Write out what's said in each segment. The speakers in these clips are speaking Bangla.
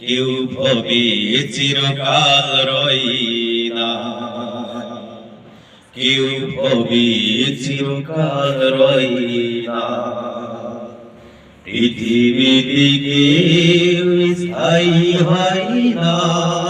কেউ ভবে চিরকাল রই না কেউ ভবে চিরকাল রই না পৃথিবী দিকে স্থায়ী হয় না।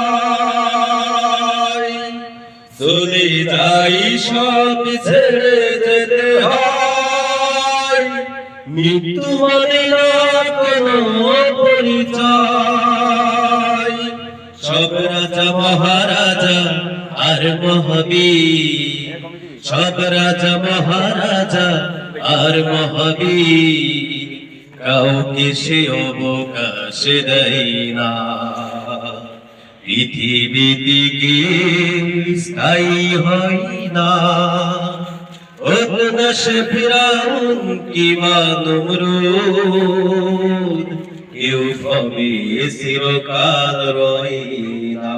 যাই সব ছেড়ে যেতে হয়। মৃত্যু মানে না কোনো পরিচয় সব রাজা, মহারাজা আর মহাবীর। সব রাজা, মহারাজা আর মহাবীর। কাউকে সে অবকাশ দেয় না। পৃথিবী দিকে স্থায়ী হয় না। উপদেশ ফিরাউন কি নমরুদ কেউ ভবে চিরকাল রয় না।